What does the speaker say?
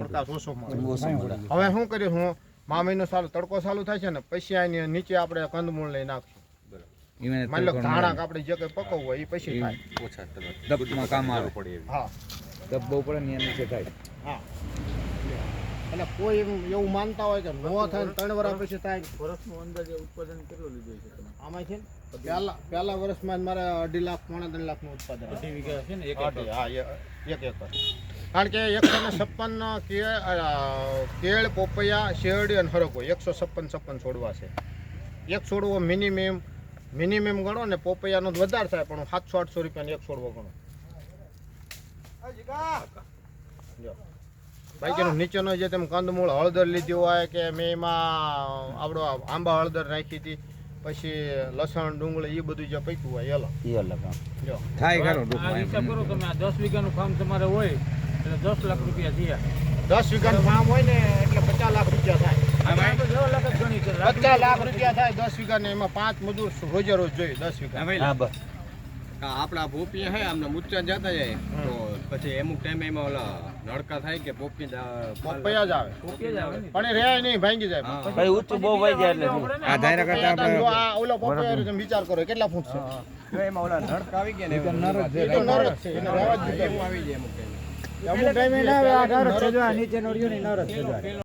પ્રકાશ ઓછો મળે હવે શું કર્યું હું મા મહિનો સારું તડકો ચાલુ થાય છે ને પછી આની નીચે આપણે કંદમૂળ લઈ નાખશું. માની લો તડકો ધાણા આપણે જે કંઈ પકવવું હોય એ પછી થાય. ઓછા કામ આવે. હા. દબ્બો પડે ને નીચે થાય. હા. એટલે કોઈ એમ એવું માનતા હોય કે નો થાય ત્રણ વર્ષ પછી થાય વર્ષનું અંદાજે ઉત્પાદન કેટલું લીધું છે તમે? આમાં છે ને પહેલા પહેલા વર્ષમાં જ મારે અઢી લાખ પોણા ત્રણ લાખનું ઉત્પાદન. અઢી વીઘા છે ને એક હા એ- એક એકર. કારણ કે એકસો ને છપ્પન કેળ કેળ પોપૈયા શેરડી અને હરકો એકસો છપ્પન છપ્પન છોડવા છે. એક છોડવો મિનિમમ મિનિમમ ગણો ને પોપૈયાનો જ વધારે થાય પણ સાતસો આઠસો રૂપિયાનો એક છોડવો ગણો. જો. બાકીનો નીચેનો જે તમે કંદમૂળ હળદર લીધી હોય કે મેં એમાં આપણો આંબા હળદર નાખી હતી પછી લસણ ડુંગળી એ બધું જે પૈકું હોય અલગ એ અલગ થાય ખરો હિસાબ કરો તમે આ દસ વીઘાનું ફાર્મ તમારે હોય એટલે દસ લાખ રૂપિયા થયા. દસ વીઘાનું ફાર્મ હોય ને એટલે પચાસ લાખ રૂપિયા થાય. પચાસ લાખ રૂપિયા થાય દસ વીઘાને એમાં પાંચ મજૂર રોજે રોજ જોઈએ દસ વીઘા. આપણા પોપિયા હે આમને મુચ્ચા જતા જાય. તો પછી અમુક ટાઈમે એમાં ઓલા નડકા થાય કે પોપી પોપૈયા જ આવે. પોપી જ આવે. પણ રહે નહીં ભાંગી જાય. ભાઈ ઊંચું બહુ વહી જાય એટલે આ ધાયરા કરતા આપણે આ ઓલો પપૈયા તમે વિચાર કરો કેટલા ફૂટ છે? એમાં ઓલા નડકા આવી ગયા ને એ તો નર જ છે. એ તો નર જ છે એનો રેવા જ આવી જાય અમુક ટાઈમ અમુક ટાઈમે ના આવે આ નર જ છે જો આ નીચેનો રહ્યો ને નર જ છે.